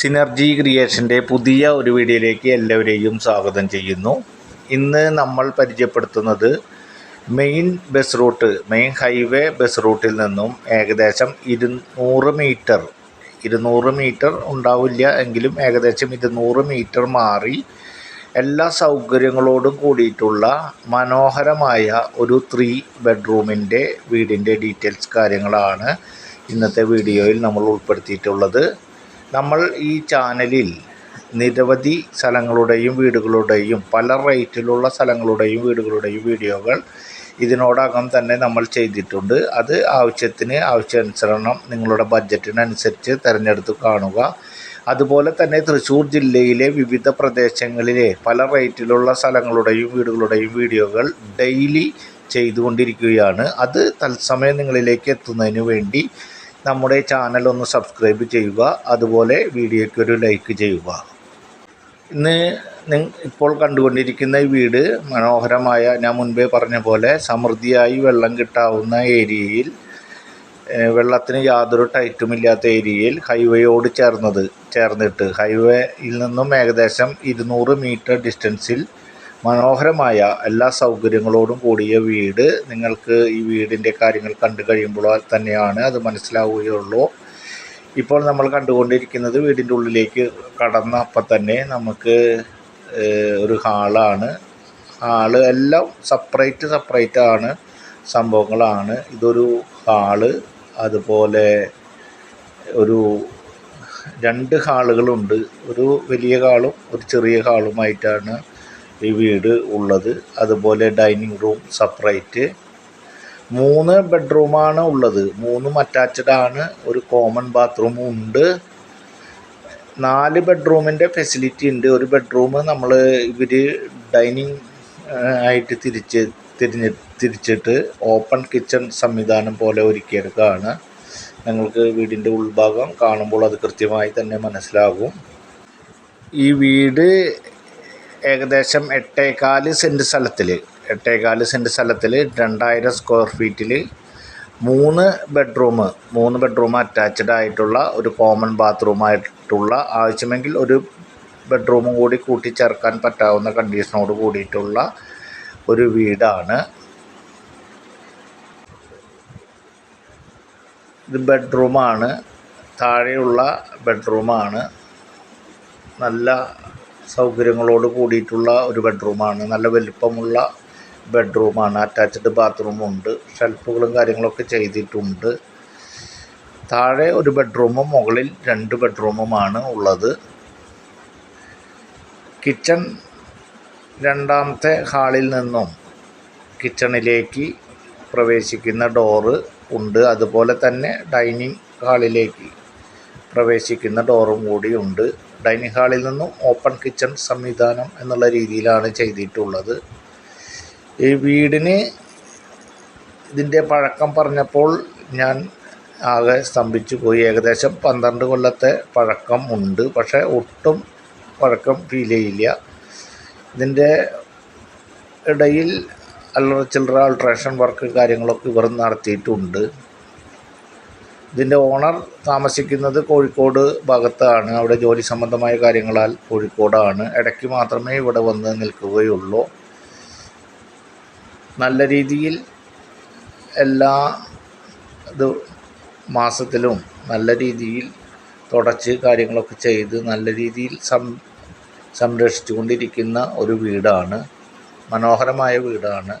Synergy ക്രിയേഷന്റെ പുതിയ ഒരു വീഡിയോയിലേക്ക് എല്ലാവരെയും സ്വാഗതം ചെയ്യുന്നു. ഇന്ന് നമ്മൾ പരിചയപ്പെടുത്തുന്നത് main bus route main highway bus റൂട്ടിൽ നിന്നും ഏകദേശം ഇരുന്നൂറ് മീറ്റർ ഇരുന്നൂറ് മീറ്റർ ഉണ്ടാവില്ല എങ്കിലും ഏകദേശം ഇരുന്നൂറ് മീറ്റർ മാറി എല്ലാ സൗകര്യങ്ങളോടും കൂടിയിട്ടുള്ള മനോഹരമായ ഒരു ത്രീ ബെഡ്റൂമിന്റെ വീടിന്റെ ഡീറ്റെയിൽസ് കാര്യങ്ങളാണ് ഇന്നത്തെ വീഡിയോയിൽ നമ്മൾ ഉൾപ്പെടുത്തിയിട്ടുള്ളത്. നമ്മൾ ഈ ചാനലിൽ നിരവധി സ്ഥലങ്ങളുടെയും വീടുകളുടെയും പല റേറ്റിലുള്ള സ്ഥലങ്ങളുടെയും വീടുകളുടെയും വീഡിയോകൾ ഇതിനോടകം തന്നെ നമ്മൾ ചെയ്തിട്ടുണ്ട്. അത് ആവശ്യത്തിന് ആവശ്യാനുസരണം നിങ്ങളുടെ ബഡ്ജറ്റിനനുസരിച്ച് തിരഞ്ഞെടുത്ത് കാണുക. അതുപോലെ തന്നെ തൃശ്ശൂർ ജില്ലയിലെ വിവിധ പ്രദേശങ്ങളിലെ പല റേറ്റിലുള്ള സ്ഥലങ്ങളുടെയും വീടുകളുടെയും വീഡിയോകൾ ഡെയിലി ചെയ്തുകൊണ്ടിരിക്കുകയാണ്. അത് തത്സമയം നിങ്ങളിലേക്ക് എത്തുന്നതിന് വേണ്ടി നമ്മുടെ ചാനൽ ഒന്ന് സബ്സ്ക്രൈബ് ചെയ്യുക. അതുപോലെ വീഡിയോയ്ക്ക് ഒരു ലൈക്ക് ചെയ്യുക. ഇന്ന് ഇപ്പോൾ കണ്ടുകൊണ്ടിരിക്കുന്ന ഈ വീട് മനോഹരമായ ഞാൻ മുൻപേ പറഞ്ഞ പോലെ സമൃദ്ധിയായി വെള്ളം കിട്ടാവുന്ന ഏരിയയിൽ വെള്ളത്തിന് യാതൊരു ടൈറ്റുമില്ലാത്ത ഏരിയയിൽ ഹൈവേയോട് ചേർന്നത് ചേർന്നിട്ട്. ഹൈവേയിൽ നിന്നും ഏകദേശം ഇരുന്നൂറ് മീറ്റർ ഡിസ്റ്റൻസിൽ മനോഹരമായ എല്ലാ സൗകര്യങ്ങളോടും കൂടിയ വീട്. നിങ്ങൾക്ക് ഈ വീടിന്റെ കാര്യങ്ങൾ കണ്ടു കഴിയുമ്പോൾ തന്നെയാണ് അത് മനസ്സിലാവുകയുള്ളൂ. ഇപ്പോൾ നമ്മൾ കണ്ടുകൊണ്ടിരിക്കുന്നത് വീടിന്റെ ഉള്ളിലേക്ക് കടന്ന അപ്പം തന്നെ നമുക്ക് ഒരു ഹാളാണ്. ഹാൾ എല്ലാം സെപ്പറേറ്റ് സെപ്പറേറ്റ് ആണ് സംഭവങ്ങളാണ്. ഇതൊരു ഹാൾ അതുപോലെ ഒരു രണ്ട് ഹാളുകളുണ്ട്. ഒരു വലിയ ഹാളും ഒരു ചെറിയ ഹാളുമായിട്ടാണ് ഈ വീട് ഉള്ളത്. അതുപോലെ ഡൈനിങ് റൂം സെപ്പറേറ്റ്. മൂന്ന് ബെഡ്റൂമാണ് ഉള്ളത്. മൂന്നും അറ്റാച്ച്ഡ് ആണ്. ഒരു കോമൺ ബാത്റൂമും ഉണ്ട്. നാല് ബെഡ്റൂമിന്റെ ഫെസിലിറ്റി ഉണ്ട്. ഒരു ബെഡ്റൂം നമ്മൾ ഇവർ ഡൈനിങ് ആയിട്ട് തിരിച്ച് തിരിഞ്ഞ് തിരിച്ചിട്ട് ഓപ്പൺ കിച്ചൺ സംവിധാനം പോലെ ഒരുക്കിയെടുക്കുകയാണ് നിങ്ങൾക്ക് വീടിന്റെ ഉൾഭാഗം കാണുമ്പോൾ അത് കൃത്യമായി തന്നെ മനസ്സിലാകും. ഈ വീട് ഏകദേശം എട്ടേകാൽ സെന്റ് സ്ഥലത്തിൽ എട്ടേകാൽ സെന്റ് സ്ഥലത്തിൽ രണ്ടായിരം സ്ക്വയർ ഫീറ്റിൽ മൂന്ന് ബെഡ്റൂം മൂന്ന് ബെഡ്റൂം അറ്റാച്ച്ഡ് ആയിട്ടുള്ള ഒരു കോമൺ ബാത്റൂമായിട്ടുള്ള ആവശ്യമെങ്കിൽ ഒരു ബെഡ്റൂമും കൂടി കൂട്ടിച്ചേർക്കാൻ പറ്റാവുന്ന കണ്ടീഷനോട് കൂടിയിട്ടുള്ള ഒരു വീടാണ്. ഇത് ബെഡ്റൂമാണ് താഴെയുള്ള ബെഡ്റൂമാണ് നല്ല സൗകര്യങ്ങളോട് കൂടിയിട്ടുള്ള ഒരു ബെഡ്റൂമാണ് നല്ല വലിപ്പമുള്ള ബെഡ്റൂമാണ് അറ്റാച്ച്ഡ് ബാത്റൂമുണ്ട് ഷെൽഫുകളും കാര്യങ്ങളൊക്കെ ചെയ്തിട്ടുണ്ട്. താഴെ ഒരു ബെഡ്റൂമും മുകളിൽ രണ്ട് ബെഡ്റൂമുമാണ് ഉള്ളത്. കിച്ചൺ രണ്ടാമത്തെ ഹാളിൽ നിന്നും കിച്ചണിലേക്ക് പ്രവേശിക്കുന്ന ഡോറ് ഉണ്ട്. അതുപോലെ തന്നെ ഡൈനിങ് ഹാളിലേക്ക് പ്രവേശിക്കുന്ന ഡോറും കൂടി ഉണ്ട്. ഡൈനിങ് ഹാളിൽ നിന്നും ഓപ്പൺ കിച്ചൺ സംവിധാനം എന്നുള്ള രീതിയിലാണ് ചെയ്തിട്ടുള്ളത്. ഈ വീടിന് ഇതിന്റെ പഴക്കം പറഞ്ഞപ്പോൾ ഞാൻ ആകെ സ്തംഭിച്ചു പോയി. ഏകദേശം പന്ത്രണ്ട് കൊല്ലത്തെ പഴക്കം ഉണ്ട്. പക്ഷേ ഒട്ടും പഴക്കം ഫീൽ ചെയ്യില്ല. ഇതിന്റെ ഇടയിൽ അല്ലറ ചില്ലറ ആൾട്രേഷൻ വർക്ക് കാര്യങ്ങളൊക്കെ ഇവർ നടത്തിയിട്ടുണ്ട്. ഇതിന്റെ ഓണർ താമസിക്കുന്നത് കോഴിക്കോട് ഭാഗത്താണ്. അവിടെ ജോലി സംബന്ധമായ കാര്യങ്ങളാൽ കോഴിക്കോടാണ്. ഇടയ്ക്ക് മാത്രമേ ഇവിടെ വന്ന് നിൽക്കുകയുള്ളൂ. നല്ല രീതിയിൽ എല്ലാ ഇത് മാസത്തിലും നല്ല രീതിയിൽ തുടച്ച് കാര്യങ്ങളൊക്കെ ചെയ്ത് നല്ല രീതിയിൽ സം സംരക്ഷിച്ചു കൊണ്ടിരിക്കുന്ന ഒരു വീടാണ്. മനോഹരമായ വീടാണ്.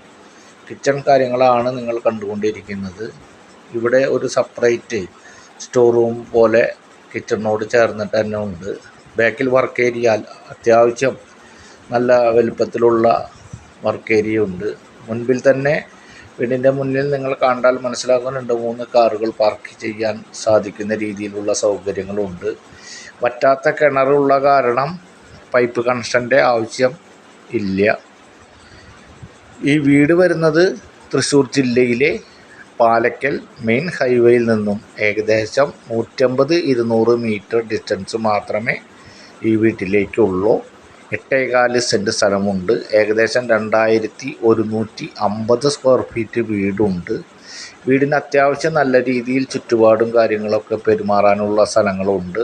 കിച്ചൺ കാര്യങ്ങളാണ് നിങ്ങൾ കണ്ടുകൊണ്ടിരിക്കുന്നത്. ഇവിടെ ഒരു സെപ്പറേറ്റ് സ്റ്റോർ റൂം പോലെ കിച്ചണിനോട് ചേർന്നിട്ട് തന്നെ ഉണ്ട്. ബാക്കിൽ വർക്ക് ഏരിയ അത്യാവശ്യം നല്ല വലുപ്പത്തിലുള്ള വർക്ക് ഏരിയ ഉണ്ട്. മുൻപിൽ തന്നെ വീടിന്റെ മുന്നിൽ നിങ്ങൾ കണ്ടാൽ മനസ്സിലാക്കുന്നുണ്ട് മൂന്ന് കാറുകൾ പാർക്ക് ചെയ്യാൻ സാധിക്കുന്ന രീതിയിലുള്ള സൗകര്യങ്ങളുണ്ട്. വറ്റാത്ത കിണറുള്ള കാരണം പൈപ്പ് കണക്ഷന്റെ ആവശ്യം ഇല്ല. ഈ വീട് വരുന്നത് തൃശ്ശൂർ ജില്ലയിലെ പാലക്കൽ മെയിൻ ഹൈവേയിൽ നിന്നും ഏകദേശം നൂറ്റമ്പത് ഇരുന്നൂറ് മീറ്റർ ഡിസ്റ്റൻസ് മാത്രമേ ഈ വീട്ടിലേക്കുള്ളൂ. എട്ടേകാൽ സെന്റ് സ്ഥലമുണ്ട്. ഏകദേശം രണ്ടായിരത്തി ഒരുന്നൂറ്റി അമ്പത് സ്ക്വയർ ഫീറ്റ് വീടുണ്ട്. വീടിന് അത്യാവശ്യം നല്ല രീതിയിൽ ചുറ്റുപാടും കാര്യങ്ങളൊക്കെ പെരുമാറാനുള്ള സ്ഥലങ്ങളുണ്ട്.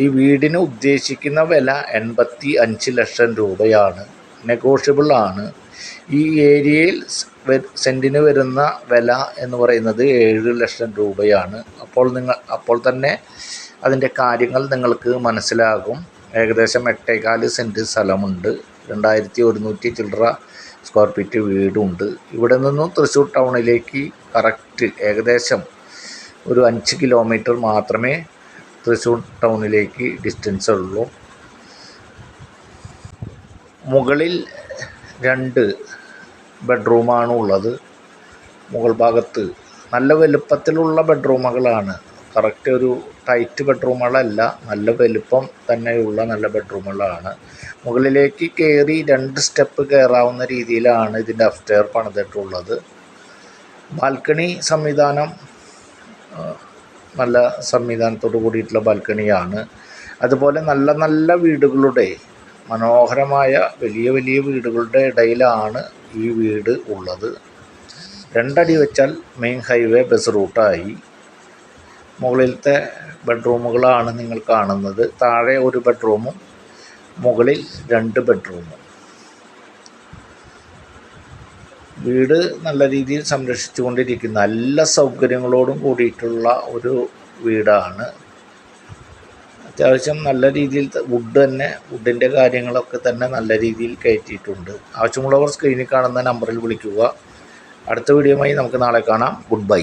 ഈ വീടിന് ഉദ്ദേശിക്കുന്ന വില എൺപത്തി അഞ്ച് ലക്ഷം രൂപയാണ്. നെഗോഷ്യബിൾ ആണ്. ഈ ഏരിയയിൽ സെന്റിന് വരുന്ന വില എന്ന് പറയുന്നത് ഏഴ് ലക്ഷം രൂപയാണ്. അപ്പോൾ നിങ്ങൾ അപ്പോൾ തന്നെ അതിന്റെ കാര്യങ്ങൾ നിങ്ങൾക്ക് മനസ്സിലാകും. ഏകദേശം എട്ടേകാൽ സെന്റ് സ്ഥലമുണ്ട്. രണ്ടായിരത്തി ഒരുന്നൂറ്റി ചില്ലറ സ്ക്വയർ ഫീറ്റ് വീടുണ്ട്. ഇവിടെ നിന്നും തൃശ്ശൂർ ടൗണിലേക്ക് കറക്റ്റ് ഏകദേശം ഒരു അഞ്ച് കിലോമീറ്റർ മാത്രമേ തൃശ്ശൂർ ടൗണിലേക്ക് ഡിസ്റ്റൻസ് ഉള്ളൂ. മുകളിൽ രണ്ട് ബെഡ്റൂമാണ് ഉള്ളത്. മുകൾ ഭാഗത്ത് നല്ല വലുപ്പത്തിലുള്ള ബെഡ്റൂമുകളാണ്. കറക്റ്റ് ഒരു ടൈറ്റ് ബെഡ്റൂമുകളല്ല നല്ല വലുപ്പം തന്നെയുള്ള നല്ല ബെഡ്റൂമുകളാണ്. മുകളിലേക്ക് കയറി രണ്ട് സ്റ്റെപ്പ് കയറാവുന്ന രീതിയിലാണ് ഇതിന്റെ അഫ്റ്റെയർ പണിതിട്ടുള്ളത്. ബാൽക്കണി സംവിധാനം നല്ല സംവിധാനത്തോട് കൂടിയിട്ടുള്ള ബാൽക്കണിയാണ്. അതുപോലെ നല്ല നല്ല വീടുകളുടെ മനോഹരമായ വലിയ വലിയ വീടുകളുടെ ഇടയിലാണ് ഈ വീട് ഉള്ളത്. രണ്ടടി വെച്ചാൽ മെയിൻ ഹൈവേ ബസ് റൂട്ടായി. മുകളിലത്തെ ബെഡ്റൂമുകളാണ് നിങ്ങൾ കാണുന്നത്. താഴെ ഒരു ബെഡ്റൂമും മുകളിൽ രണ്ട് ബെഡ്റൂമും. വീട് നല്ല രീതിയിൽ സംരക്ഷിച്ചുകൊണ്ടിരിക്കുന്ന. എല്ലാ സൗകര്യങ്ങളോടും കൂടിയിട്ടുള്ള ഒരു വീടാണ്. അത്യാവശ്യം നല്ല രീതിയിൽ വുഡ് തന്നെ വുഡിന്റെ കാര്യങ്ങളൊക്കെ തന്നെ നല്ല രീതിയിൽ കയറ്റിയിട്ടുണ്ട്. ആവശ്യമുള്ളവർ സ്ക്രീനിൽ കാണുന്ന നമ്പറിൽ വിളിക്കുക. അടുത്ത വീഡിയോയുമായി നമുക്ക് നാളെ കാണാം. Good bye